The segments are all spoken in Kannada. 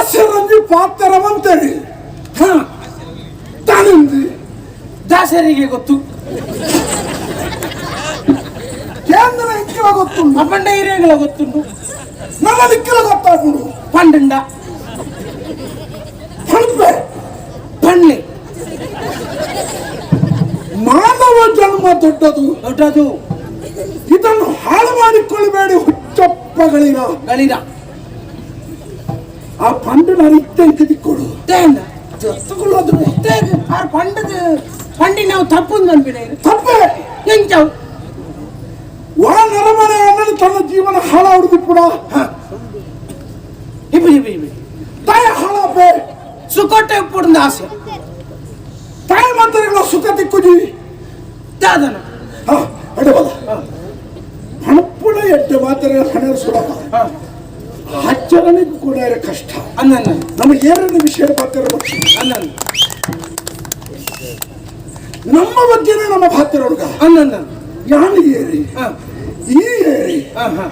ದಾಸರಂಜಿ ಪಾತ್ರವಂತರಿ. ಹಾ ತಾನಿಂದು. ದಾಸರಿಗೆ ಗೊತ್ತು. ಕೇಂದ್ರ ಇಕ್ಕಿಲ ಗೊತ್ತುಂಡು ಪಂಡ ಹಿರಿಯಗಳ ಗೊತ್ತುಂಡು ನಮ್ಮ ದಿಕ್ಕಲ ಗೊತ್ತಾಗುಂಡು ಪಂಡಂಡ. ಹಣಪೆ ಪಣ್ಣೆ ಮಾನವ ಜನ್ಮ ದೊಡ್ಡದು. ದೊಡ್ಡದು. ಇದನ್ನು ಹಾಳು ಮಾಡಿಕೊಳ್ಳಬೇಡಿ ಹುಚ್ಚಪ್ಪಗಳಿರ ಗಳಿರ ಆ ಪಂಡನ ದಿಕ್ಕೊಡು ತೇಂಡ ತಗೊಳ್ಳೋದು ತೇಗ ಆರ್ ಪಂಡದ ಪಂಡಿ ನಾವು ತಪ್ಪು ಅನ್ಬಿಡ ತಪ್ಪೆ. ಎಂಚಾವ್. ಒಳ ನರಮನೆ ಅಣ್ಣನ ತನ್ನ ಜೀವನ ಹಾಳಾಡುದು ಕೂಡ ಇಬ್ಬಿ ಇಬ್ಬಿ ಇಬ್ಬಿ ತಾಯ ಹಾಳಾಪೆ ಸುಕೋಟೆ ಉಪ್ಪುಡ್ದ ಆಸೆ. ತಾಯ ಮಾತರಿಗಳ ಸುಖ ತಿಕ್ಕುಜಿ ದಾದನ. ಹಾ ಅಡಬಲ ಹಣಪುಣ ಎಡ್ಡೆ ಮಾತರೆ ಹಣ ಸುಲಭ ಹ ಆಚರಣೆಗೂ ಕೂಡ ಕಷ್ಟ. ಅನ್ನ ನಮಗೆ ಏರನೇ ವಿಷಯ ಬರ್ತಿರೋ ಅನ್ನನ ನಮ್ಮ ಬಗ್ಗೆನೇ ನಮ್ಮ ಭಾತರ ಹುಡುಗ. ಅನ್ನ ಯಾನು ಏರಿ? ಹ. ಈ ಏರಿ? ಹ ಹ.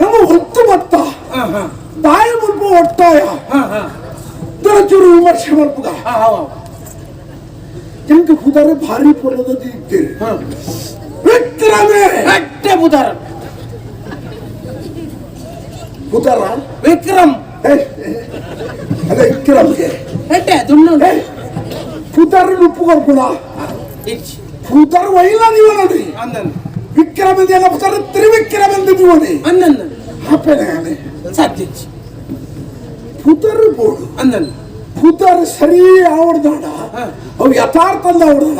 ನಮ್ಮ ಹೊತ್ತು ಮತ್ತ ಹ ಹ. ತಾಯ ಮುಲ್ಪ ಒಟ್ಟಾಯ. ತರಚೂರು ವಿಮರ್ಶೆ ಮಲ್ಪುಗ. ಎಂಕ ಕುದರೆ ಭಾರಿ ಪೊಲದದ್ದು ಇದ್ದೀರಿ. ಹ. ವಿಕ್ರಮೇ ಅಟ್ಟೆ ಕುದರ ವಿಕ್ರಮ್. ಅದೇ ವಿಕ್ರಮ್ಗೆ ದುಣ್ಣು ಕುದರ ಉಪ್ಪುಗೊರ್ಗುಣ ಇಚ್ಚಿ ಕುದರ ವೈಲ ನೀವನದಿ ಅನ್ನನ್ನ ವಿಕ್ರಮಂದಿಯಲ್ಲ ಪುತ್ರ ತ್ರಿವಿಕ್ರಮಂದ ನೀವನಿ ಅನ್ನನ್ನ ಹಾಪೇನೆ ಸಾಧ್ಯ ಕೂತಾರ ಬೋಡು ಅನ್ನನ್ನ ಕೂತಾರ ಸರಿ ಆವಡ್ದಾಡ. ಅವು ಯಥಾರ್ಥಂದ ಆವಡ್ದಾಡ.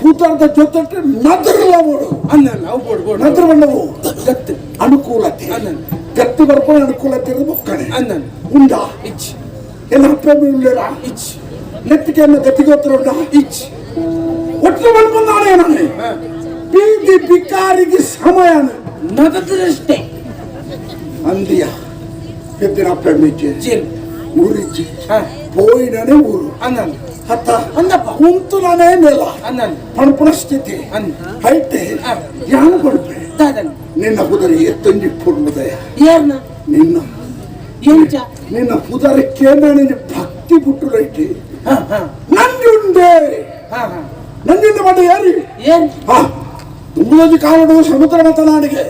ಪುದರ್ದ ಜೊತೆ ನದ್ರಲ್ಲ ಬೋಡು ಅನ್ನನ್ನ ಅವು ಬೋಡು ನದ್ರ ಬಂದವು ಗತ್ತು. ಅನುಕೂಲತೆ ಗಟ್ಟಿ ಬರ್ಕೊಂಡು ಅನುಕೂಲತೆ ಇರೋದು ಮುಕ್ಕಣೆ ಉಂಡ ಇಚ್ ಎಲ್ಲ ಹಪ್ಪೆ ಬೀಳ್ಲಿರ ಇಚ್ ನೆತ್ತಿಗೆಯನ್ನು ಗತಿಗೋತ್ರ ಉಂಡ ಇಚ್ ಒಟ್ಟು ಬಂದ್ಬಂದಾಣೆ ನಾನೇ ಬೀದಿ ಬಿಕಾರಿಗೆ ಸಮಯ ನಗದಷ್ಟೇ ಅಂದಿಯ ಎತ್ತಿನ ಹಪ್ಪೆ ಮೀಚೆ ಊರಿಚಿ ಪೋಯಿನೇ ಊರು ಅನ್ನಂದು ಹತ್ತ ಅಂದಪ್ಪ ಕುಂತು ನಾನೇ ಮೇಲ. ಪಣಪಣ ಸ್ಥಿತಿ ಹೈಟೆ. ಯಾನು ನಿನ್ನ ಕುದುರೆ ಎತ್ತಂಜಿ ಕೊಡ್ಬುದಯ ಯಾರನ್ನ ನಿನ್ನ. ನಿನ್ನ ಕುದುರೆ ಕೇಂದ್ರ ಭಕ್ತಿ ಬಿಟ್ಟು ರೈಟಿ ನಂಜುಂಡೆ ನಂಜುಂಡೆ ಮಾಡಿ ಯಾರಿ? ತುಂಬದಿ ಕಾರಣ ಸಮುದ್ರ ಮತ ನಾಡಿಗೆ.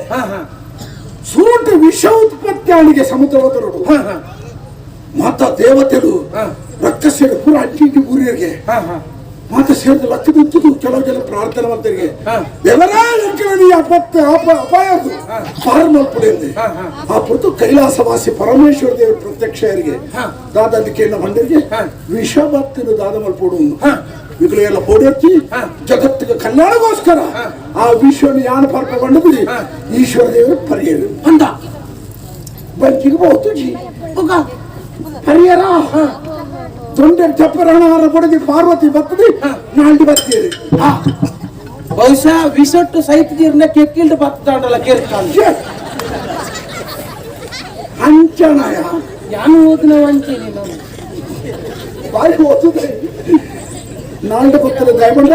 ಸೂಟ ವಿಷ ಉತ್ಪತ್ತಿ ಆಣಿಗೆ ಸಮುದ್ರ ಮತ ಮತ ದೇವತೆಗಳು ರಕ್ತ ಸೇರಿ ಪೂರ ಅಂಟಿ ಹ ಮಾತ ಸೇರಿದ ಲಕ್ಕದಿತ್ತು ಕೆಲವು ಜನ ಪ್ರಾರ್ಥನಾವಂತರಿಗೆ. ಹ. ಹಾ ಅಪತ್ಯ ಅಪ ಅಪಾಯದು ಹ. ಪಾರು ಹಾ. ಆ ಪುರ್ತು ಕೈಲಾಸವಾಸಿ ಪರಮೇಶ್ವರ ದೇವರ ಪ್ರತ್ಯಕ್ಷರಿಗೆ ದಾದ ದಾದಕ್ಕೆ ಮಂಡರಿಗೆ. ವಿಷ ಭಕ್ತಿನ ದಾದ ಮಲ್ಪಡು ಹಾ. ಇವುಗಳು ಎಲ್ಲ ಹ. ಜಗತ್ತಿಗೆ ಕಲ್ಯಾಣಗೋಸ್ಕರ. ಆ ವಿಶ್ವನ ಯಾನ ಪಾರ್ಕ ಬಂಡದು ಹ. ಈಶ್ವರ ದೇವರು ಪರಿಯರು. ಅಂದ ಬಂಚಿಗೆ ಬಹುದು ಜಿ. ಉಗ ಹರಿಯರ ತೊಂಡೆ ಚಪ್ಪರಣ ಪಡೆದು ಪಾರ್ವತಿ ಬರ್ತದೆ ಹ. ನಾಲ್ಕು ಬರ್ತೀರಿ ಹ ಬಹುಶಃ ವಿಸೊಟ್ಟು ಸೈತ್ ನೀರ್ನ ಕೆಕ್ಕಿಲ್ದು ಬತ್ತಾಂಡಲ್ಲ ಕೇರ್ತಾಂಡ ಛೆ! ಅಂಚನಾಯ ಯಾನು ಓದಿನ ವಂಚನೆ ನಾನು ಬಾಯಿ ಓದುದೆ ನಾಲ್ಕು ಬತ್ತದ ದಯಮಂಡ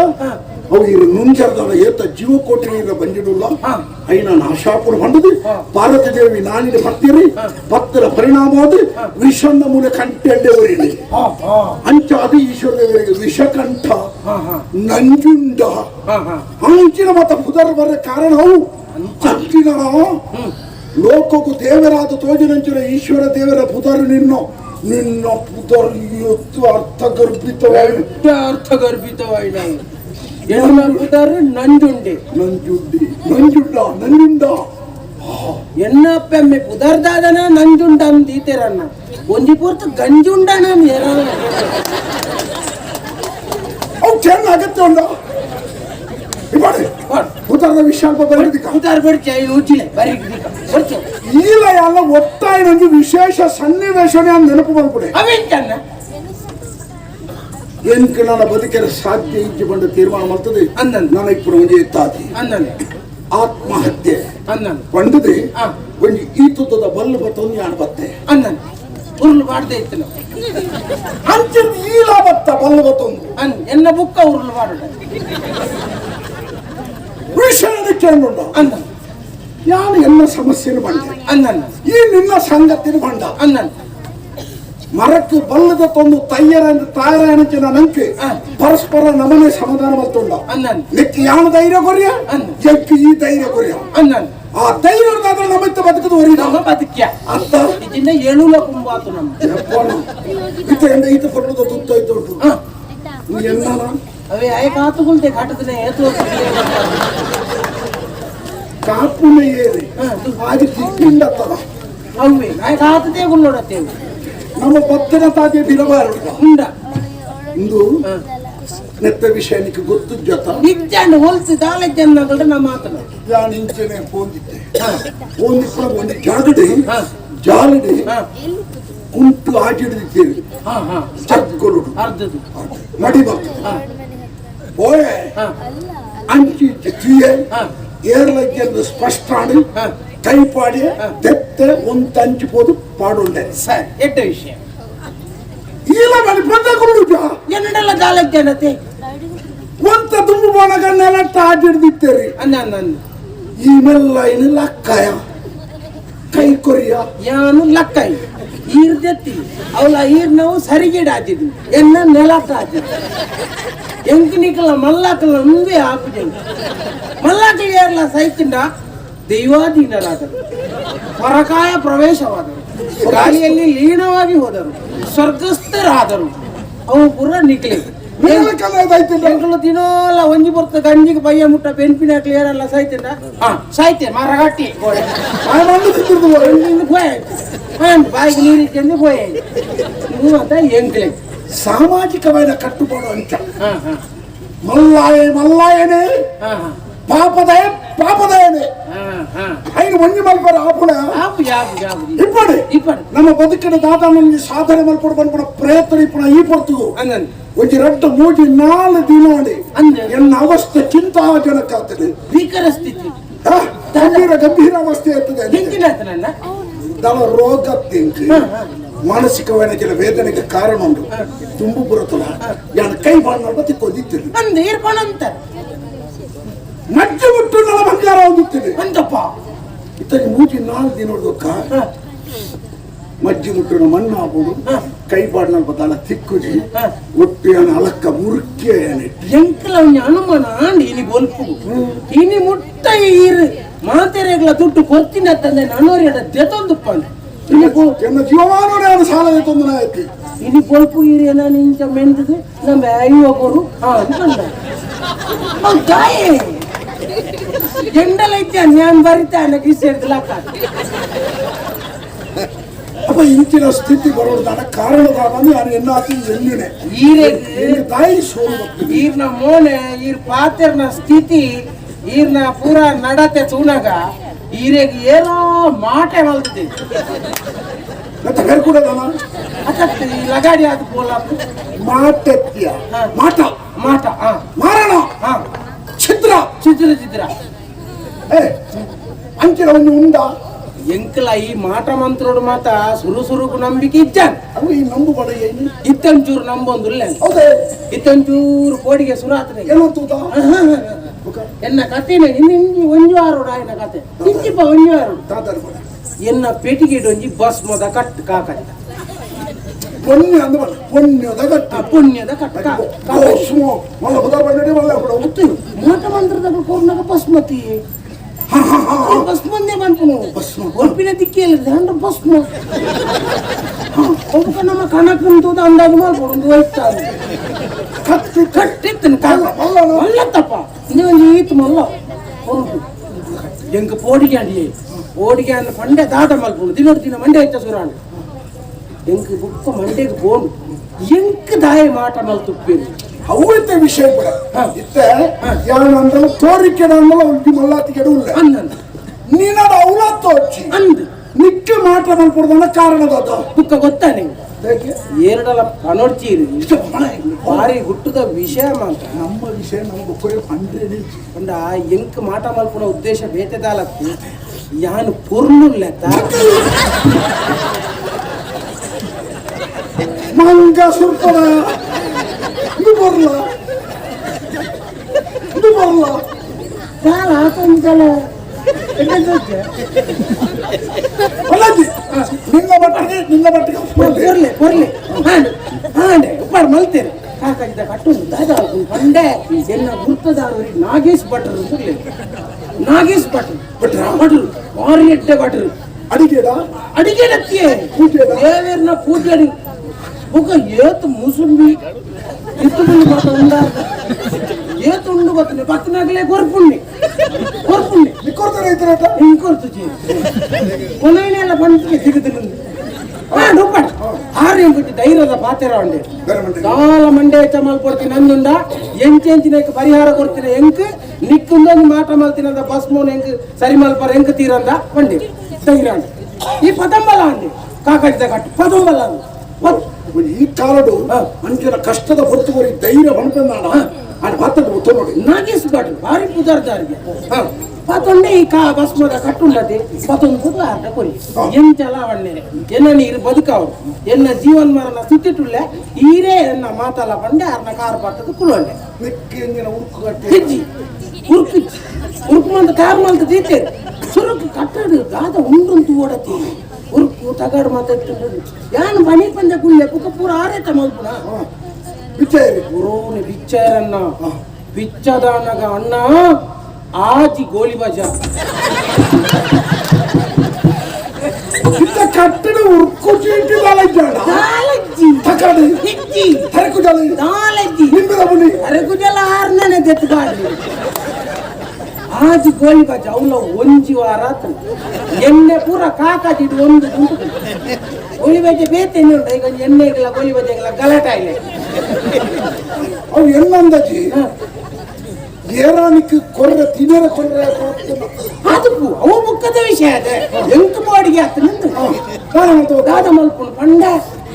ಹ. ಅವು ಇರು ನುಂಜರ್ದಾಳ ಏತ ಜೀವಕೋಟಿ ನೀರ ಬಂದಿಡುಲ್ಲ. ಹ. ಐನ ನಾಶಾಪುರ ಬಂದದು ಹ. ಪಾರ್ವತಿ ದೇವಿ ನಾನಿನ ಭಕ್ತಿರಿ ಹ. ಭಕ್ತರ ಪರಿಣಾಮ ಅದು. ವಿಷನ್ನ ಮೂಲ ಕಂಠೆ ಊರಿನಿ ಹ ಹ. ಅಂಚ ಅದು ಈಶ್ವರ ದೇವರಿಗೆ ವಿಷಕಂಠ ಹ ಹ. ನಂಜುಂಡ. ಹ ಹ. ಅಂಚಿನ ಮತ ಪುದರ್ ಬರ ಕಾರಣ ಅವು. ಅಂಚಿನ ಲೋಕಕ್ಕೂ ದೇವರಾದ ತೋಜಿನಂಚಿನ ಈಶ್ವರ ದೇವರ ಪುದರ್ ನಿನ್ನ. ನಿನ್ನ ಪುದರ್ ಎತ್ತು ಅರ್ಥಗರ್ಭಿತವಾಗಿ ಪುದಾರು ನಂಜುಂಡೆ. ನಂಜುಂಡಿ. ನಂಜುಂಡ ನಂಜುಂಡ ಎಣ್ಣ ಪೆಮ್ಮೆ ಪುದರ್ದಾದನ ನಂಜುಂಡ ಅಂದೀತೆರನ್ನ ಒಂಜಿ ಪೂರ್ತಿ ಗಂಜುಂಡನ ಏನ ಅವು ಚೆನ್ನ ಅಗತ್ಯ ಉಂಡ ಇಬಾಡಿ ಪುದರ್ದ ವಿಷಯ ಅಂತ ಬರೆದಿಕ ಪುದಾರ್ ಬಡ್ಚಿ ಐನು ಉಜ್ಜಿಲೆ ಬರೀ ಬರ್ಚು ಈಲ ಎಲ್ಲ ಒತ್ತಾಯ ವಿಶೇಷ ಸನ್ನಿವೇಶನೇ ಅಂತ ನೆನಪು ಅವೆಂಚನ್ನ ಎಂಕ ನನ್ನ ಬದುಕಿನ ಸಾಧ್ಯ ಇಜ್ಜಿ ಬಂದ ತೀರ್ಮಾನ ಮಾಡ್ತದೆ. ಅನ್ನನ್ ನನಗೆ ಒಂಜಿ ಎತ್ತಾತಿ ಅನ್ನನ್ ಆತ್ಮಹತ್ಯೆ. ಅನ್ನನ್ ಪಂಡದೆ ಆ. ಒಂಜಿ ತುತ್ತದ ಬಲ್ಲು ಬತ್ತೊಂದು ಯಾಣ ಬತ್ತೆ. ಅನ್ನನ್ ಉರುಳು ಮಾಡದೆ ಇತ್ತು ಅಂಚಿನ ಈಲ ಬತ್ತ ಬಲ್ಲು ಬತ್ತೊಂದು ಅನ್ ಎನ್ನ ಬುಕ್ಕ ಉರುಳು ಮಾಡೋಣ ವಿಷಯದ ಕೇಳುಂಡ ಅನ್ನನ್ ಯಾರು ಎಲ್ಲ ಸಮಸ್ಯೆನು ಬಂದೆ ಅನ್ನನ್ ಈ ನಿನ್ನ ಸಂಗತಿನ ಬಂಡ ಅನ್ನನ್ ಮರಕ್ಕೆ ಬಲ್ಲದ ತಂದು ತಯ್ಯರ ತಾಯರಾಯಣಚಿನ ನಂಕೆ ಹ. ಪರಸ್ಪರ ನಮನೆ ಸಮಾಧಾನ ಮಲ್ತುಂಡ ಅಣ್ಣನ್ ನೆಕ್ಕಿ ಯಾನ ಧೈರ್ಯ ಕೊರಿಯ ಅನ್ನ. ಎಕ್ಕಿ ಈ ಧೈರ್ಯ ಕೊರಿಯ ಅಣ್ಣನ್ ಆ ಧೈರ್ಯ ಇರ್ದಾದ್ರೆ ನಮ್ಮಿತ್ತ ಬದುಕದು ವರಿದ ನಮ್ಮ ಬದುಕ್ಯ ಅರ್ಥ ಇದನ್ನ ಏಳುಲ ಕುಂಬಾತು ನಮ್ಮ ಇತ ಎಂದ ಈತ ಪಡೆದ ತುತ್ತಾಯ್ತು ಉಂಟು ಹ. ನೀ ಎನ್ನಾನ ಅವೇ ಆಯ ಕಾತುಗುಳ್ತೆ ಘಾಟದನೆ ಏತು ಕಾಪುನ ಏರಿ ಹಾಗೆ ತಿಕ್ಕಿಂಡತ್ತದ ಅವೇ ಆಯ ಕಾತದೆ ಗುಳ್ಳೋಡತ್ತೇವೆ ನಮ್ಮ ಭಕ್ತರ ತಾಜೆ ಬಿರಬಾರದು ಉಂಡ. ಇಂದು ನೆತ್ತ ವಿಷಯ ನಿಕ್ಕೆ ಗೊತ್ತು ಜತ ಇಜ್ಜಂಡು ಹೊಲ್ಸಿ ದಾಲೆ ಜನಗಳು ನಾ ಮಾತನ ನಾನು ಇಂಚನೆ ಪೋಂದಿದ್ದೆ. ಪೋಂದಿಪ್ಪ ಒಂದು ಜಾಗಡೆ ಜಾಲಡಿ ಕುಂಟು ಆಜಿಡಿದ್ದೇವೆ ಹಾ ಹ. ಹ. ಓಯೆ ಹ. ಅಂಚಿ ಹಾ. ಏರ್ಲಜ್ಜೆಂದು ಸ್ಪಷ್ಟ ಆಡಿ ಹ ಕೈ ಪಾಡಿ ತೆತ್ತೆ ಒಂದು ತಂಚಿ ಪೋದು ಪಾಡುಂಡೆ. ಸರ್. ಎಟ್ಟ ವಿಷಯ? ಇಲ್ಲ ಮನೆ ಬಂದ ಕೊಡುಜ ಎನ್ನೆಲ್ಲ ಗಾಲ ಜನತೆ ಒಂತ ತುಂಬು ಬೋಣಗನ್ನೆಲ್ಲ ಆಜಿಡ್ದಿತ್ತೇರಿ ಅನ್ನ ಅನ್ನ ಅನ್ನ. ಈ ಮೆಲ್ಲ ಇನ್ನು ಲಕ್ಕಯ. ಕೈ ಕೊರಿಯ. ಯಾನು ಲಕ್ಕೈ ಈರ್ ಜತ್ತಿ ಅವಳ ಈರ್ ನಾವು ಸರಿಗಿಡ ಹಾಕಿದ್ವಿ. ಎನ್ನ ನೆಲಕ್ಕ ಹಾಕಿದ್ವಿ. ಎಂಕಿನಿಕಲ ಮಲ್ಲಾಕಲ ಮುಂದೆ ಹಾಕುದು ಮಲ್ಲಾಕಲಿ ಏರ್ಲ ಸೈತಿಂಡ ದೈವಾಧೀನರಾದರು. ಪರಕಾಯ ಪ್ರವೇಶವಾದರು. ಗಾಳಿಯಲ್ಲಿ ಲೀನವಾಗಿ ಹೋದರು. ಸ್ವರ್ಗಸ್ಥರಾದರು. ಅವು ಪುರ ನಿಕ್ಲಿ. ಎಂಟ್ಲು ದಿನೋಲ್ಲ ಒಂಜಿ ಬರ್ತ ಗಂಜಿಗೆ ಬಯ್ಯ ಮುಟ್ಟ ಬೆನ್ಪಿನ ಕ್ಲಿಯರ್ ಎಲ್ಲ ಸಾಯ್ತೇನ? ಹಾ ಸಾಯ್ತೆ ಮರಗಟ್ಟಿ ಬಾಯಿಗೆ ನೀರಿಟ್ಟೆಂದು ಹೋಯ್ ಅಂತ ಎಂಕ್ಲೆ ಸಾಮಾಜಿಕವಾದ ಕಟ್ಟುಪಾಡು ಅಂತ. ಮಲ್ಲಾಯ ಮಲ್ಲಾಯನೇ. పాపదే పాపదయనే ఆయన ఒంగి మల్పారు ఆపున ఇప్పుడు ఇప్పుడు ನಮ್ಮ ಬದುಕಿನ ದಾಟ ನಮಗೆ ಸಾಧನೆ ಮಲ್ಪಡು ಬಂದ್ಬಿಡ ಪ್ರಯತ್ನ ಇಪ್ಪಣ ಈ ಪಡ್ತು ಒಂಜಿ ರಡ್ಡ ಮೂಜಿ ನಾಲ್ ದಿನಾಡಿ ಎನ್ನ ಅವಸ್ಥೆ ಚಿಂತಾಜನಕ ಆಗ್ತದೆ. ಭೀಕರ ಸ್ಥಿತಿ. ಗಂಭೀರ ಗಂಭೀರ ಅವಸ್ಥೆ ಆಗ್ತದೆ ದಳ ರೋಗ ತಿಂಕಿ. ಮಾನಸಿಕ ವೈನಕಿನ ವೇದನೆಗೆ ಕಾರಣ ಉಂಟು. ತುಂಬು ಬರುತ್ತಲ್ಲ ಯಾನ್ ಕೈ ಬಾಣ ತಿಕ್ಕೋದಿತ್ತು ಅಂದ ಏರ್ಪಾಣ ಅಂತಾರೆ ನಜ್ಜು ಬಿಟ್ಟು ನಲಭಂಗಾರ ಹೋಗುತ್ತೇನೆ ಅಂತಪ್ಪ ಇತಗೆ ಮೂಜಿ ನಾಲ್ಕು ದಿನ ಹೊಡೆದಕ್ಕ ಮಜ್ಜಿ ಮುಟ್ಟಣ ಮಣ್ಣು ಹಾಕೋದು ಕೈ ಪಾಡ್ನಲ್ಲಿ ಬದಲ ತಿಕ್ಕುಜಿ ಒಟ್ಟಿ ಅನ ಅಲಕ್ಕ ಮುರುಕ್ಕೆ ಎಂಕಲ ಅನುಮಾನ ನೀನಿ ಬೊಲ್ಪು. ನೀನಿ ಮುಟ್ಟ ಈರ್ ಮಾತೆರೆಗಳ ದುಡ್ಡು ಕೊತ್ತಿನ ತಂದೆ ನಾನೋರಿ ಅಡ ದೆತೊಂದುಪ್ಪ ಎನ್ನ ಜೀವಮಾನೋರೆ ಅವನು ಸಾಲ ದೆತೊಂದು ನಾಯತಿ ಇನಿ ಬೊಲ್ಪು ಈರ್ ಏನ ನಿಂಚ ಮೆಂದದು ನಮ್ಮ ಅಯ್ಯೋಗೋರು ಹಾ ಅಂತಂದ ಹೌದಾಯೇ ಎಂಡಲೈತೆ ನಾನು ಬರೀತಾ ನನಗೆ ಸೇರ್ದಲಾಕ ಅಪ್ಪ ಇಂಚಿನ ಸ್ಥಿತಿ ಬರೋದಾದ ಕಾರಣದಾಗಂದು ನಾನು ಎನ್ನಾತಿ ಎಲ್ಲಿನೆ ಈರೆ ತಾಯಿ ಸೋಲ್ಬೇಕು ಈರ್ನ ಮೋನೆ ಈರ್ ಪಾತೆರ್ನ ಸ್ಥಿತಿ ಈರ್ನ ಪೂರ ನಡತೆ ಚೂನಾಗ ಈರೆಗೆ ಏನೋ ಮಾಟೆ ಮಲ್ತಿದೆ ಮತ್ತೆ ಕರ್ಕೊಡೋದಲ್ಲ ಅಕತ್ತಿ ಲಗಾಡಿ ಆದ ಪೋಲ ಮಾಟೆತ್ಯ ಮಾಟ ಮಾಟ ಮಾರಣ ಚಿತ್ರ ಚಿತ್ರ ಚಿತ್ರ చిత్ర ಏ ಅಂಚಿನ ಒಂದು ಉಂಡ ఎంకల ఈ మాట మంత్రుడు మాత సురు సురుకు ನಂಬಿಕೆ ಇದ್ದಾನೆ ಅವು ಈ ನಂಬು ಬಡ ಏನು ಇತ್ತಂಚೂರು ನಂಬೊಂದುಲ್ಲ ಹೌದೇ ಇತ್ತಂಚೂರು ಕೋಡಿಗೆ ಸುರಾತ್ರೆ ಏನಂತೂತ ಎನ್ನ ಕಥೆನೆ ಇನ್ನಿ ಒಂಜು ಆರೋಡು ఆయన ಕತೆ ಇಂಚಿಪ್ಪ ಒಂಜು ಆರೋಡು ತಾತರ್ ಬಡ ಎನ್ನ ಪೆಟಿಗೆಡ್ ಒಂಜಿ ಬಸ್ ಮೊದ ಕಟ್ ಕಾಕಂದ ಪೊನ್ನೆ ಅಂದ ಬಡ ಪೊನ್ನೆದ ಗಟ್ಟ ಆ ಪುಣ್ಯದ ಕಟ್ ಕಾ- ಕಾಕ. ಸುಮೋ ಮಲ್ಲ ಬದ ಬಂದಡಿ ಮಲ್ಲ ಬಿಡ ಗೊತ್ತು ಮಾಟ ಮಂತ್ರದಾಗ ಕೋರ್ನಾಗ ಬಸ್ಮತಿ ಬಸ್ ಮಂದೆ ಬಂತು ಭಸ್ಮ. ಒಪ್ಪಿನ ದಿಕ್ಕಿಯಲ್ಲಿ ದಂಡ ಭಸ್ಮ ಒಬ್ಬ ನಮ್ಮ ಕಣಕ್ಕಂತೂ ಅಂದಾಜು ಮಾಡ್ಕೊಂಡು ಹೋಯ್ತಾನೆ ಕತ್ತಿ ಕಟ್ಟಿತ್ತನ ಮಲ್ಲ ಮಲ್ಲ ಮಲ್ಲತ್ತಪ್ಪ ಇದು ಒಂದು ಈತ್ ಮಲ್ಲ ಹೊರಟು ಎಂಕ ಪೋಡಿಗೆ ಅಂಡಿ ಪೋಡಿಗೆ ಅನ್ನ ಪಂಡೆ ದಾಟ ಮಲ್ಪುಂಡು ದಿನೋಡು ದಿನ ಮಂಡೆ ಐತ ಸುರಾಣ ಎಂಕ ಬುಕ್ಕ ಮಂಡೆಗೆ ಬೋಂಡು ಎಂಕ ದಾಯ ಅವತ್ತೆ ವಿಷಯ ಬಿಡ ಇತ್ತೆ ಯಾನಂದಲ ತೋರಿಕೆ ನಂದಲ ಉಲ್ಟಿ ಮಲ್ಲಾತಿ ಕೆಡುಲ್ಲ ಅಂದಂದ ನೀನದ ಅವಲ ತೋಚಿ ಅಂದ್. ನಿಕ್ಕ ಮಾಟ ಮಲ್ಪಡ್ದನ ಕಾರಣ ದುಃಖ ಗೊತ್ತಾ ಏರಡಲ ಪನೋಡ್ಚೀರಿ ಇಷ್ಟು ಭಾರಿ ಹುಟ್ಟದ ವಿಷಯ ಮಾತ್ರ. ನಮ್ಮ ವಿಷಯ ನಮ್ಗೆ ಕೊರೆ ಪಂಡ್ರೆ ಅಂಡ ಎಂಕ ಮಾಟ ಮಲ್ಪುನ ಉದ್ದೇಶ ಬೇತೆದಾಲತ್ತು ಯಾನು ಪುರ್ನುಲ್ಲೆತ್ತ ಮಂಗ ಸುರ್ಪದ ಇದು ಬರ್ಲ ಇದು ಬರ್ಲ ಕಾಲ ಆತಂಕಲ ಅಲ್ಲಾಜಿ ನಿನ್ನ ಮಟ್ಟಿಗೆ ನಿನ್ನ ಮಟ್ಟಿಗೆ ಒಪ್ಪಿಕೊಳ್ಳಿ. ಕೊರ್ಲೆ ಕೊರ್ಲೆ ಹಾಂಡೆ ಹಾಂಡೆ ಉಪ್ಪಾಡು ಮಲ್ತೇನೆ ಕಾಕಾಜಿದ ಕಟ್ಟುಂಡು ದಾದ ಪಂಡೆ ಎನ್ನ ಗುರ್ತದಾರವರಿಗೆ ನಾಗೇಶ್ ಭಟ್ರು ಸುರ್ಲೆ ನಾಗೇಶ್ ಭಟ್ರು ಭಟ್ರಾ? ಭಟ್ರು ಭಾರಿ ಎಡ್ಡೆ ಭಟ್ರು ಅಡಿಗೆಡ ಅಡಿಗೆ ನತ್ತಿಯೇ ಪೂಜೆದ? ದೇವೇರ್ನ ಪೂಜೆಡಿ ಬುಕ ಏತು ಮುಸುಂಬಿ ಇತ್ತುಂಡು ಬತ್ತುಂಡ ಏತುಂಡು ಬತ್ತುಂಡೆ ಬತ್ತನಾಗಲೇ ಕೊರ್ಪುಂಡಿ ಕೊರ್ಪುಂಡಿ ನಿಕ್ಕೊರ್ತಾರೆ ಐತರಟ ನಿಕ್ಕೊರ್ತು ಜಿ ಕೊನೆಯಲ್ಲ ಬಂದಿಗೆ ಸಿಗುತ್ತಿಲ್ಲ ಡುಪ್ಪಟ್ ಆರ್ಯ ಬಿಟ್ಟು ಧೈರ್ಯದ ಪಾತ್ರ ಉಂಡೆ ಸಾಲ ಮಂಡೆ ಚಮಲ್ ಕೊಡ್ತೀನಿ ನಂದುಂಡ ಎಂಚೆಂಚಿನಕ್ಕೆ ಪರಿಹಾರ ಕೊಡ್ತೀನಿ ಎಂಕ್ ನಿಕ್ಕುಂದೊಂದು ಮಾಟ ಮಲ್ತಿನಂದ ಭಸ್ಮೋನ್ ಎಂಕ್ ಸರಿ ಮಲ್ಪರ ಎಂಕ್ ತೀರಂದ ಬಂಡಿ ಧೈರ್ಯ ಈ ಪದಂಬಲ ಅಂಡಿ ಕಾಕಡಿದ ಕಟ್ಟು ಪದಂಬಲ ಅಂಡಿ ಪದ್- ಈ ಕಾಲಡು ಅಂಚಿನ ಕಷ್ಟದ ಹೊರತುವರಿ ಧೈರ್ಯ ಹೊಂಟನಾಡ ಅದು ಮಾತಾಡ ಗೊತ್ತು ನೋಡಿ ನಾಗೇಶ್ ಭಟ್ರು ಭಾರಿ ಪುದಾರ್ದಾರಿಗೆ ಪತ್ತೊಂಡೆ ಈ ಕಾ ಭಸ್ಮದ ಕಟ್ಟುಂಡತಿ ಪತ್ತೊಂದು ಪುದು ಅರ್ಧ ಕೊರಿ ಎಂಚಲ ಅವಣ್ಣೆ ಎನ್ನ ನೀರು ಬದುಕವು ಎನ್ನ ಜೀವನ್ ಮರಣ ಸುತ್ತಿಟ್ಟುಳ್ಳೆ ಈರೇ ಎನ್ನ ಮಾತಲ್ಲ ಬಂಡೆ ಅರ್ನ ಕಾರು ಪಟ್ಟದು ಕುಳೊಂಡೆ ನಿಕ್ಕಿ ಎಂಗಿನ ಉರುಕು ಕಟ್ಟಿ ಹೆಜ್ಜಿ ಉರುಕು ಉರುಕು ಮಂದ ಕಾರು ಮಂದ ತೀತೇರು ಸುರುಕು ಕಟ್ಟಡು ದಾದ ಉಂಡುಂತು ಓಡತಿ ಗುರು ಕೂತಗಾಡು ಮಾತಾಡ್ತಿರೋದು ಯಾನು ಮನೆ ಬಂದ ಗುಳ್ಳೆ ಪುಕ ಪೂರ ಆರೈತ ಮಲ್ಪುಣ ಬಿಚ್ಚೇರಿ ಗುರುನಿ ಬಿಚ್ಚೇರನ್ನ ಬಿಚ್ಚದಾನಗ ಅಣ್ಣ ಆಜಿ ಗೋಲಿ ಬಜ ಕಟ್ಟಡ ಉರ್ಕುಚಿ ಇಟ್ಟಿದ್ದಾಲಜ್ಜಿ ತಕಡಿ ಹಿಜ್ಜಿ ತರಕು ಜಲ ದಾಲಜ್ಜಿ ನಿಂಬೆ ಬುಲಿ ತರಕು ಜಲ ಆರ್ನನೆ ದೆತ್ತಗಾಡಿ ಆಜು ಗೋಳಿ ಬಾಜು ಅವನ ಒಂಜಿ ವಾರ ಆತನ ಎಣ್ಣೆ ಪೂರ ಕಾಕಾಟಿಟ್ಟು ಒಂದು ಗುಂಪು ಗೋಳಿ ಬಜೆ ಬೇತೆಣ್ಣೆ ಉಂಟು ಈಗ ಎಣ್ಣೆಗೆಲ್ಲ ಗೋಳಿ ಬಜೆಗೆಲ್ಲ ಗಲಾಟೆ ಇಲ್ಲ ಅವು ಎಣ್ಣಂದಜಿ ಏರಾಣಿಕ್ ಕೊರ್ರ ತಿನ್ನರ ಕೊರ್ರ ಅದು ಅವ ಮುಖದ ವಿಷಯ ಅದೆ. ಎಂತ ಮಾಡಿಗೆ ಆತ ನಿಂದು. ನಾನು ದಾದ ಮಲ್ಕೊಂಡು ಪಂಡ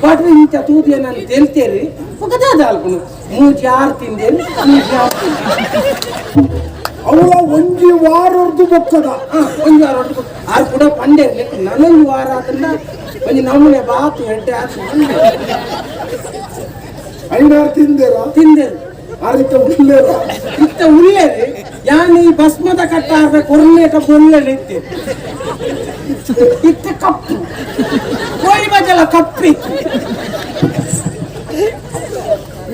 ಬಾಟ್ರಿ ಇಂಥ ತೂದಿಯ ನಾನು ತೇಲ್ತೇರಿ. ಮುಖದ ಅಲ್ಕೊಂಡು ಮೂಜಿ ಆರು ತಿಂದೇರಿ ಮೂಜಿ ಆರು ತಿಂದೇರಿ ಅವಳ ಒಂಜಿ ವಾರ ಹೊಡೆದು ಬೊಕ್ಕದ ಒಂಜಿ ವಾರ ಹೊಡೆದು ಆರು ಕೂಡ ಪಂಡೆ ನನಗೆ ವಾರ ಆದ್ರಿಂದ ಒಂಜಿ ನಮ್ಮನೆ ಬಾತು ಎಂಟೆ ಆತು. ಐನಾರು ತಿಂದೇರ? ತಿಂದೇರು ಆರಿತ ಉಳ್ಳೇರ ಇತ್ತ ಉಳ್ಳೇರಿ ಯಾನ್ ಈ ಭಸ್ಮದ ಕಟ್ಟ ಆಡ್ಬೇಕು ಒರ್ಲೇಟ ಒಳ್ಳೆ ಇತ್ತೆ ಇತ್ತ ಕಪ್ಪು. ಕೋಳಿ ಬಜಲ ಕಪ್ಪಿ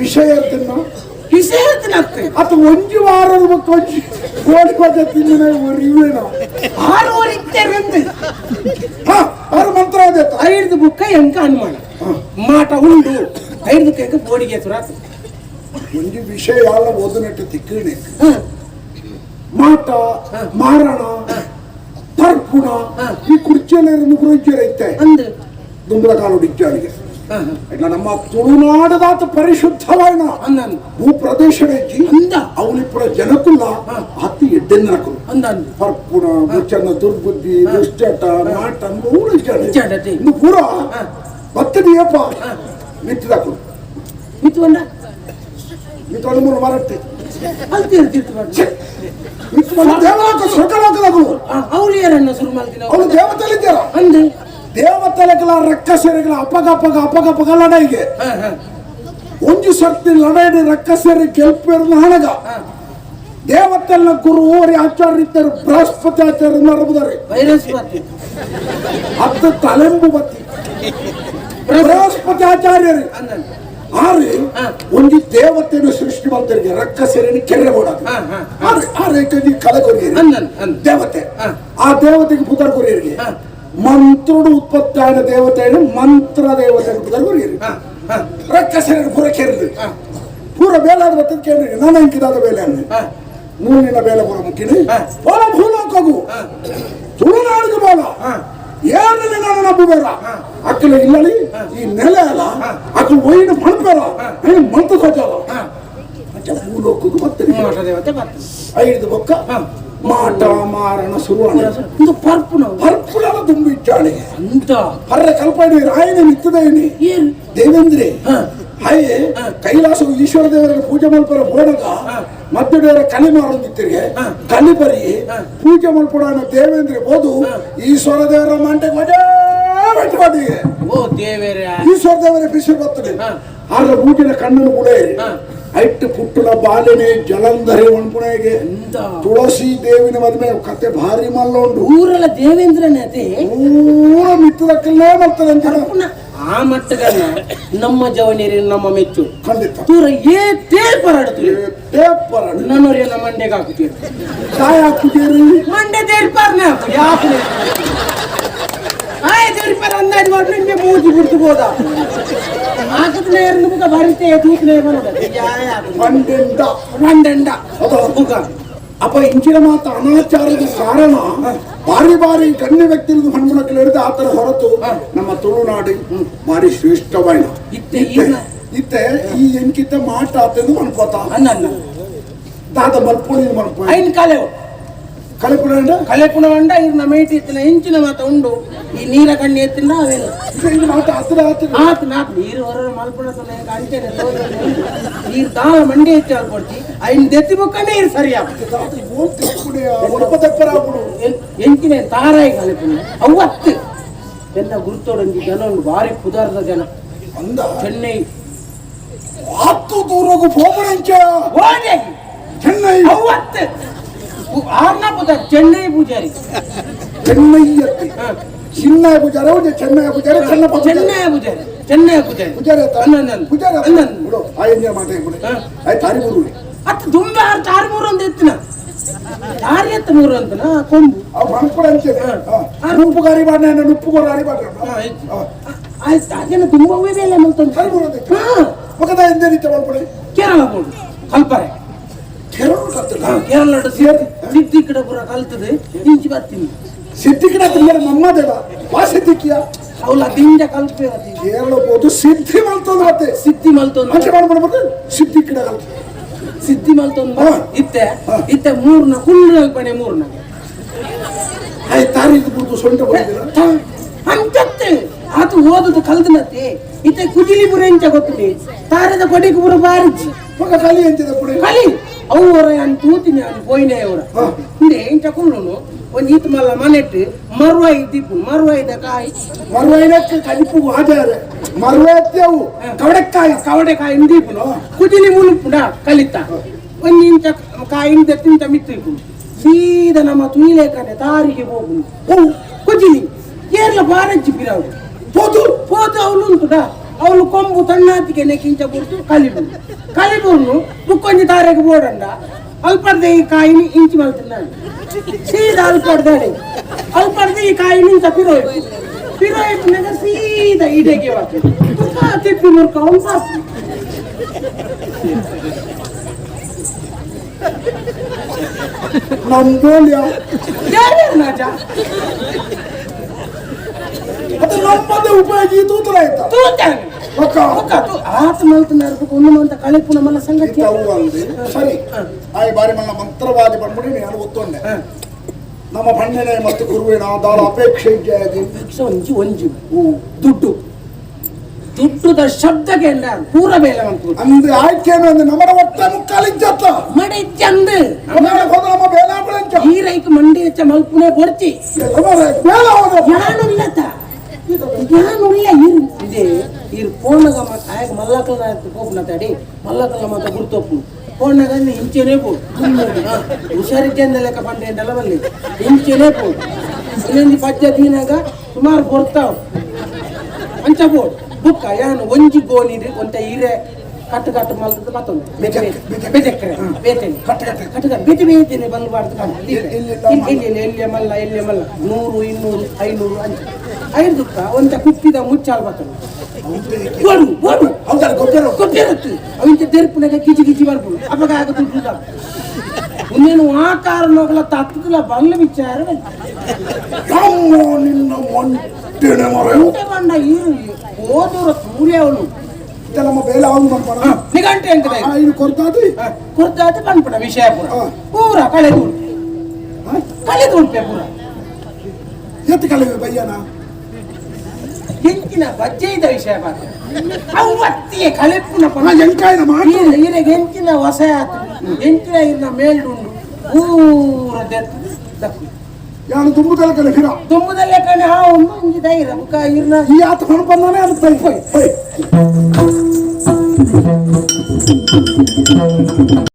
ವಿಷಯ ತಿನ್ನ? ವಿಷಯ ತಿನ್ನತ್ತೆ. ಅದು ಒಂಜಿ ವಾರದ ಮಕ್ಕಳು ಕೋಳಿಕೋಟೆ ತಿಂದಿನ ಉರಿವೇನ ಆರೂವರೆಗೆ ರಂದು ಅವ್ರ ಮಂತ್ರ ಅದ ಐದು ಬುಕ್ಕ ಹೆಂಗ ಅನುಮಾನ ಮಾಟ ಉಂಡು ಐದು ಕೈಗೆ ಬೋಡಿಗೆ ಸುರಾಸ ಒಂದು ವಿಷಯ ಯಾರ ಓದನಟ್ಟು ತಿಕ್ಕಣೆ ಮಾಟ ಮಾರಣ ತರ್ಪುಣ ಈ ಕುರ್ಚಿಯಲ್ಲಿ ಮುಗುರೊಂಚೂರೈತೆ ಅಂದ್ರೆ ದುಂಬಳ ಕಾಲು ಡಿಚ್ಚಾಳಿಗೆ ನಮ್ಮ ತುಳುನಾಡದಾತ ಪರಿಶುದ್ಧವಾಯ್ನ ಅಂದನ್ ಭೂ ಪ್ರದೇಶ ಹೆಚ್ಚಿ ಜನಕುಲ್ಲ ಅತಿ ಜನಕ್ಕುಲ್ಲ ಅಂದನ್ ಎಡ್ಡೆನ್ನರಕರು ಅಂದನು ದುರ್ಬುದ್ಧಿ ದುಶ್ಚಟ ನಾಟ ಮೂರು ಇಚ್ಚಾಡತೆ. ಇನ್ನು ಪೂರ ಬತ್ತದಿಯಪ್ಪ. ಮಿತ್ತಿದಕು ಮಿತ್ಕೊಂಡ ನಿಂತು ಒಂದು ಮೂರು ಮರಟ್ಟೆ. ಅಲ್ಲಿ ತೀರ್ತಿರ್ತು ನಿಂತು ಯಾರನ್ನ ದೇವಲೋಕ ಸ್ವರ್ಗಲೋಕದಾಗರು ಅವಳಿಯರನ್ನ ಶುರು ಮಾಡ್ತೀನಿ ಅವ್ರು ದೇವತೆಲಿದ್ದಾರ ಅಂದು ದೇವತೆಲೆಗಳ ರಕ್ಕಸೆರೆಗಳ ಅಪಗ ಅಪಗ ಅಪಗ ಅಪಗ ಲಡೈಗೆ ಒಂದು ಒಂಜು ಸರ್ತಿ ಲಡೈಡಿ ರಕ್ಕಸೆರೆ ಗೆಲ್ಪೇರ್ನ ಹಣಗ. ದೇವತೆಲ್ಲ ಗುರು ಓರಿ ಆಚಾರ್ಯ ಇದ್ದರು ಬೃಹಸ್ಪತಿ ಆಚಾರ್ಯ ನರಬುದಾರೆ ಹತ್ತು ತಲೆಂಬು ಬತ್ತಿ. ಬೃಹಸ್ಪತಿ ಆಚಾರ್ಯರಿ. ಆರಿ. ಒಂದು ದೇವತೆಯನ್ನು ಸೃಷ್ಟಿ ಮಾಡ್ತಾರೆ ರಕ್ಕಸೆರೆನಿ ಕೆರೆ ಮಾಡೋದು ಆ ಅಂದ್ ದೇವತೆ. ಆ ದೇವತೆಗೆ ಪುದರ್ ಕೊರಿಯರಿಗೆ. ಮಂತ್ರುಡು ಉತ್ಪತ್ತಿ ಆದ ದೇವತೆ ಮಂತ್ರ ದೇವತೆ ಪುದರ್ ಕೊರಿಯರಿ ಹಾ ಹಾ. ರಕ್ಕಸೆರೆ ಪೂರ ಕೆರೆದು ಹಾ. ಪೂರ ಬೇಲಾದ ಬತ್ತದ ಕೇಳಿ ನಾನು ಅಂಕಿದಾದ ಬೇಲೆ ಅನ್ನು. ಹಾ. ಮೂಲಿನ ಬೇಲೆ ಪೂರ ಮುಕ್ಕಿನಿ. ಬಾಲ ಭೂಲೋಕಗು ತುಳುನಾಡಿಗೆ ಬಾಲ. ಏನಲ್ಲಿ ನಾನು ನಂಬುಬೇಡ ಅಕ್ಕಲ ಇಲ್ಲಲಿ ಈ ನೆಲೆ ಅಲ್ಲ. ಅಕ್ಕಲು ಒಯ್ಯಿನ ಮಣ್ಬೇಡ ಏನು ಮಂತ್ರ ಹಾ. ಅಚ್ಚ ಭೂಲೋಕಕ್ಕೆ ಮತ್ತೆ ಮಾಟ ದೇವತೆ ಬರ್ತಿ ಐದು ಬೊಕ್ಕ. ಹಾ. ಮಾಟ ಮಾರಣ ಶುರುವಾಣ ಇದು ಪರ್ಪು ನಾವು ಪರ್ಪುಳೆಲ್ಲ ತುಂಬಿಟ್ಟಾಳೆ ಅಂತ ಪರ್ರೆ ಕಲ್ಪನೆ ರಾಯನ ನಿತ್ತದೇನಿ ಏನು ದೇವೇಂದ್ರಿ ಹಾ ಹಾಗೆ ಕೈಲಾಸ ಈಶ್ವರ ದೇವರ ಪೂಜೆ ಮಲ್ಪರ ಬೋಡಗ ಮಧ್ಯ ದೇವರ ಕಲಿ ಮಾರುತ್ತಿರಿಗೆ ಕಲಿಪರಿ ಪೂಜೆ ಮಲ್ಪಡ ದೇವೇಂದ್ರ ಬೋದು ಈಶ್ವರ ದೇವರ ಮಂಟೆ ಮಜಾ ಬೆಟ್ಟಬಾಟಿಗೆ ಓ ದೇವೇರ ಈಶ್ವರ ದೇವರ ಬಿಸಿ ಬರ್ತದೆ ಹಾ. ಆದ್ರೆ ಮೂಗಿನ ಕಣ್ಣನ್ನು ಮುಳೆ ಐಟ್ ಪುಟ್ಟಲ ಬಾಲ್ಯನೇ ಜಲಂಧರಿ ಒಣಪುಣೆಗೆ ತುಳಸಿ ದೇವಿನ ಮದುವೆ ಕತೆ ಭಾರಿ ಮಲ್ಲ ಉಂಟು ಊರೆಲ್ಲ ದೇವೇಂದ್ರನೇ ಅದೇ? ಪೂರ ಮಿತ್ತದಕ್ಕಲ್ಲೇ ಬರ್ತದೆ ಅಂತ ಆ ಮಟ್ಟದಲ್ಲ ನಮ್ಮ ಜವನೀರಿ ನಮ್ಮ ಮೆಚ್ಚು. ತೂರ ಏ ತೇಲ್ ಪರಾಡ್ತೀವಿ ಪೇಪರ್ ಎಲ್ಲ ಮಂಡ್ಯಗೆ ಹಾಕುತ್ತೀರಿ. ಕಾಯ ಹಾಕುತ್ತೀರಿ? ಮಂಡ್ಯ ತೇರ್ಪಾರ್ನ ಯಾಕೆ? ಆಯ್ ತೇರ್ಪಾರ ಅಂದಾಜು ಮಾಡಿ ನಿಮಗೆ ಮೂಜಿ ಬಿಡ್ತು ಹೋದ ಹಾಕಿದ್ರೆ ಮುಖ ಬರಿತೆ ತೂಕನೆ ಬಂದ ಮಂಡ್ಯಂಡ ಮಂಡಂಡ ಅದು ಮುಖ ಅಪ್ಪ ಇಂಚಿನ ಮಾತ ಅನಾಚಾರದ ಕಾರಣ ಬಾರಿ ಬಾರಿ ಗಣ್ಯ ವ್ಯಕ್ತಿಗಳು ಹಿಡಿದು ಆತರ ಹೊರತು ನಮ್ಮ ತುಳುನಾಡು ಬಾರಿ ಶ್ರೇಷ್ಠವಾಯ್ನ. ಇತ್ತೆ ಈ ಎಂಕಿತ ಮಾಟ ಆತಂದು ಅನ್ಕೋತ ದಾದ ಮಲ್ಪುಳಿ ಮಲ್ಪುಳಿ ಐನ್ ಕಾಲೆ ಕಲೆಪುಣ ಉಂಡ ಇರ್ನ ಮೇಟಿ ಎತ್ತಿನ ಇಂಚಿನ ಮಾತ ಉಂಡು. ಈ ನೀರ ಕಣ್ಣಿ ಎತ್ತಿನ ಅವೇನು ಇದು ಮಾಟ ಹತ್ತಿರ ಆತ್ ನಾತ್ ನೀರು ಹೊರ ಮಲ್ಪುಣ ಅಂಚೆನೆ ನೀರು ದಾಳ ಮಂಡಿ ಹೆಚ್ಚು ಕೊಡ್ತಿ ಐನ್ ದೆತ್ತಿ ಬೊಕ್ಕ ನೀರು ಸರಿಯಾ ಒಡಪದಪ್ಪರಾಗುಡು ಎಂಚಿನ ತಾರಾಯಿ ಕಲಿಪುಣ ಅವತ್ತು ಎಲ್ಲ ಗುರುತೋಡಂಗಿ ಜನ ಒಂದು ಭಾರಿ ಪುದಾರದ ಜನ. ಅಂದ. ಚೆನ್ನೈ. ಹತ್ತು ದೂರಗೂ ಓಡಾಗಿ ಚೆನ್ನೈ. ಅವತ್ತು ಆರ್ನ ಚೆನ್ನೈ ಪೂಜಾರಿ. ಚೆನ್ನೈ ಅತ್ತಿ ಹ. ಚಿನ್ನ ಪೂಜಾರ ಹೌದು ಚೆನ್ನೈ ಪೂಜಾರಿ ಚೆನ್ನ ಪೂಜಾರ. ಚೆನ್ನೈ ಪೂಜಾರಿ ಚೆನ್ನೈ ಪೂಜಾರಿ. ಪೂಜಾರಿ ಅನ್ನ. ಪೂಜಾರಿ ಆತ ಅನ್ನೊಂದು. ಬಿಡು ಆ ಎಂಜಾಯ್ ಮಾತಾಡಿ ಬಿಡು. ಆಯ್ತು ತಾರಿ ಮೂರು ಅತ್ತ ದುಂಬೆ ಆರು ತಾರಿ ಮೂರು ಅಂತ ಎತ್ತಿನ? ಚಾರಿ ಎತ್ತ ಮೂರು ಅಂತನ? ಕೊಂಬು. ಅವು ಅಂಚೆನೆ ಹ. ನುಪ್ಪು ಗಾರಿ ಬಾಡ ನುಪ್ಪು ಗೋರ ಅರಿ ಬಾಡ ಆಯ್ತು. ಅದೇನು ತುಂಬ ಚಾರಿ ಬರು ಅಂತ ಹಾ. ಮಗದ ಮಣ್ಪುಡ ಕೇರಳ ಬೋರ್ಡು. ಕಲ್ಪರೆ ಕೆರಳು ಕತ್ತಲ ಕೇರಳ ಸಿದ್ಧಿ? ಕಡೆ ಪುರ ಕಲ್ತದೆ ಇಂಚಿ ಬರ್ತೀನಿ. ಸಿದ್ಧಿ ಗಿಡ ತಿಂದರೆ ನಮ್ಮದೇವ ವಾ ಸಿದ್ಧಿಕ್ಕಿಯ ಅವಳ ದಿಂಜ ಕಲ್ಪಿರತಿ ಕೇರಳ ಹೋದು ಸಿದ್ಧಿ ಮಲ್ತಂದು ಮತ್ತೆ. ಸಿದ್ಧಿ ಮಲ್ತೊಂದು. ಅಂಚೆ ಮಾಡ್ಬಿಡ್ಬೇಕು ಸಿದ್ಧಿ ಗಿಡ ಸಿದ್ಧಿ ಮಲ್ತೊಂದು. ಇತ್ತೆ? ಇತ್ತೆ ಮೂರ್ನ ಕುಳ್ಳು ಅಲ್ಪನೆ ಮೂರ್ನ. ಆಯ್ತು ತಾರಿ ಇದು ಸೊಂಟ ಅಂತೆ ಅದು ಓದುದು ಕಲ್ದನತ್ತೆ ಇತ್ತೆ ಕುಜಿಲಿ ಪುರ ಎಂಚ ಗೊತ್ತಿದೆ ತಾರದ ಕೊಡಿಗೆ ಪುರ ಬಾರಿಜಿ ಮಗ ಕಲಿ ಅಂತಿದೆ ಪುಡಿ ಕಲಿ. ಅವು ಹೊರ ಅನ್ ತೂತಿನಿ ಅನ್ ಪೋಯಿನೆ ಅವರ. ಹಿಂದೆ ಎಂಚ ಕುಳ್ಳುನು ಒಂದ್ ಈತ ಮಲ್ಲ ಮನೆಟ್ಟು ಮರುವ ಇದ್ದಿಪ್ಪು ಮರುವ ಇದ್ದ ಕಾಯಿ. ಮರುವೈನಕ್ಕೆ ಕಲಿಪು ಮರುವೆತ್ತೇವು ಕವಡೆಕ್ಕಾಯಿ ಕವಡೆಕಾಯಿ. ಕಾಯಿ ಇಂದೀಪುನು ಕುಜಿಲಿ ಮುಳುಪುಡ ಕಲಿತ. ಒಂದ್ ಇಂಚ ಕಾಯಿ ಇಂದ ತಿಂತ ಮಿತ್ತಿಪ್ಪು ಸೀದ ನಮ್ಮ ತುಯಿಲೇಕನೆ ತಾರಿಗೆ ಹೋಗುನು. ಓ ಕುಜಿಲಿ ಏರ್ಲ ಬಾರಜ್ಜಿ ಪಿರಾವು ಹೋದು ಅವನು ಕೊಂಬು ತಣ್ಣಾತಿಗೆ ನೆಕ್ಕಿಂಚ ಕೊಡ್ತು ಕಲಿಬುರು ಕಲಿಬುರ್ನು ಬುಕ್ಕೊಂಜಿ ತಾರೆಗೆ ಬೋಡಂಡ ಅಲ್ಪಡ್ದೆ ಈ ಕಾಯಿನಿ ಇಂಚಿ ಮಲ್ತಿದ್ದಾನೆ ಸೀದಾ ಅಲ್ಪಡ್ದಾಳೆ ಅಲ್ಪಡ್ದೆ ಈ ಕಾಯಿನಿ ಇಂಚ ಪಿರೋಯ್ತು ಪಿರೋಯ್ತಿನಾಗ ಸೀದಾ ಇಡೆಗೆ ತುಂಬಾ ತಿಪ್ಪಿ ಮುರ್ಕ ಅವನು ಸಾಸ್ ಮಂಗೋಲಿಯಾ ಯಾರ್ಯಾರ ನಾಜ ಅದು ನಮ್ಮದೇ ಉಪಯೋಗಿ ತೂತರ ಆಯ್ತಾ? ತೂತ ರೊಕ್ಕ ರೊಕ್ಕ ಆತ ಮಲ್ತನ ಇರ್ಬೇಕು ಒಂದು ಮಂತ ಕಳಿಪು ನಮ್ಮಲ್ಲ ಸಂಗತಿ. ಅವು ಅಂದ್ರಿ? ಸರಿ. ಆಯ್ ಬಾರಿ ಮಣ್ಣ ಮಂತ್ರವಾದಿ ಬಂದ್ಬಿಡಿ ನಾನು ಒತ್ತೊಂಡೆ ನಮ್ಮ ಬಣ್ಣನೆ ಮತ್ತು ಗುರುವಿನ ಆಧಾರ ಅಪೇಕ್ಷೆ ಇದ್ಯಾಗಿ ಒಂಜಿ ಒಂಜಿ. ದುಡ್ಡು. ದುಡ್ಡುದ ಶಬ್ದ ಇಲ್ಲ ಪೂರ ಬೇಲೆ ಬಂತು ಅಂದ್ರೆ ಆಯ್ಕೇನು ಅಂದ್ರೆ ನಮ್ಮನ ಒಟ್ಟ ಮಡಿ ಮಡಿಜ್ಜಂದ. ನಮ್ಮ ಬೇಲಾಪಳ ಈರೈಕ್ ಮಂಡಿ ಹೆಚ್ಚ ಮಲ್ಪುನೆ ಕೊಡ್ತಿ ಬೇಲ ಹೋದ. ಯಾನು ಇರು ಇದೆ ಇರು ಪೋಣಗ ಮತ್ತ ಆಯಗ ಮಲ್ಲಕಲ ಪೋಪನ ತಡಿ ಮಲ್ಲಕಲ ಮತ್ತ ಗುರ್ತೊಪ್ಪು ಪೋಣಗ ಇಂಚೆನೇ ಪೋ ಹುಷಾರಿದ್ದೆ ಲೆಕ್ಕ ಪಂಡೆ ಎಂಟಲ್ಲ ಬಲ್ಲಿ ಇಂಚೆನೇ ಪೋ ಇನ್ನೊಂದು ಪದ್ಯ ದೀನಾಗ ಸುಮಾರು ಬರ್ತಾವ ಅಂಚ ಬೋಡ್ ಬುಕ್ಕ ಯಾನು ಒಂಜಿ ಗೋನಿರಿ ಒಂತ ಈರೆ ಕಟ್ಟು ಕಟ್ಟು ಮಲ್ತದ ಮತ್ತೊಂದು. ಬೆತೆ ಬೆತೆಕ್ರೆ ಬೇತೇನೆ. ಕಟ್ಟು ಕಟ್ಟು. ಕಟ್ಟು ಬೆತೆ ಬೇತೇನೆ ಬಲ್ಬಾರ್ದು ಕಾಣ ಇಲ್ಲಿ- ಎಲ್ಲಿ ಮಲ್ಲ ಎಲ್ಲಿ ಮಲ್ಲ. ನೂರು ಇನ್ನೂರು ಐನೂರು ಅಂತ ಐದು ದುಕ್ಕ ಒಂತ ಕುಪ್ಪಿದ ಮುಚ್ಚಾಲ್ ಬರ್ತಾನೆ ಓಡು ಓಡು ಹೌದಾ ಗೊತ್ತಿರೋ. ಕೊಟ್ಟಿರುತ್ತೆ ಅವಿಂತ ಕಿಚಿ ಕಿಚಿ ಬರ್ಬೋದು. ಅವಾಗ ಆಗ ದುಡ್ಡು ಇನ್ನೇನು ಆಕಾರ ನೋಗಲ ತತ್ತದಲ್ಲ ಬಂಗ್ಲ ವಿಚಾರ ನಿನ್ನ ಮಂಟಿನ ಮರ ಊಟ ಬಂಡ ಓದೋರ ಅವನು ಇತ್ತ ನಮ್ಮ ಬೇಲ ಅವನು ಬಂದ್ಬಣ ನಿಗಂಟೆ ಅಂತ ಇದು ಕೊಡ್ತಾದಿ ಕುರ್ತಾದ ಬಂದ್ಬಿಡ ವಿಷಯ ಪೂರ. ಹಾ. ಪೂರ ಕಳೆದು ಕಳೆದು ಉಂಟೆ ಪೂರ. ಎತ್ತು ಕಲಿವೆ ಬಯ್ಯನ ಹೆಂಚಿನ ಬಜ್ಜೆ ಇದ್ದ ವಿಷಯ ಬಾತ ಅವತ್ತಿಗೆ ಕಳೆಪುನ ನಾ ಮಾಡಿ ಈರೆಗೆ ಹೆಂಚಿನ ಹೊಸ ಆತು ಹೆಂಚಿನ ಇರ್ನ ಮೇಲ್ಡುಂಡು ಪೂರ ದತ್ತು ದಕ್ಕು. ಯಾನು ತುಂಬುದಲ್ಲ ಕಲೆ ಹಿರ ದುಮ್ಮದಲ್ಲೇ ಕಣೆ ಹಾ ಒಂದು ಧೈರ್ಯ ಮುಖ ಇರ್ನ ಈ ಆತ ಹೊಣ ಬಂದಾನೆ ಅದು ಬೈ ಬೈ ಬೈ.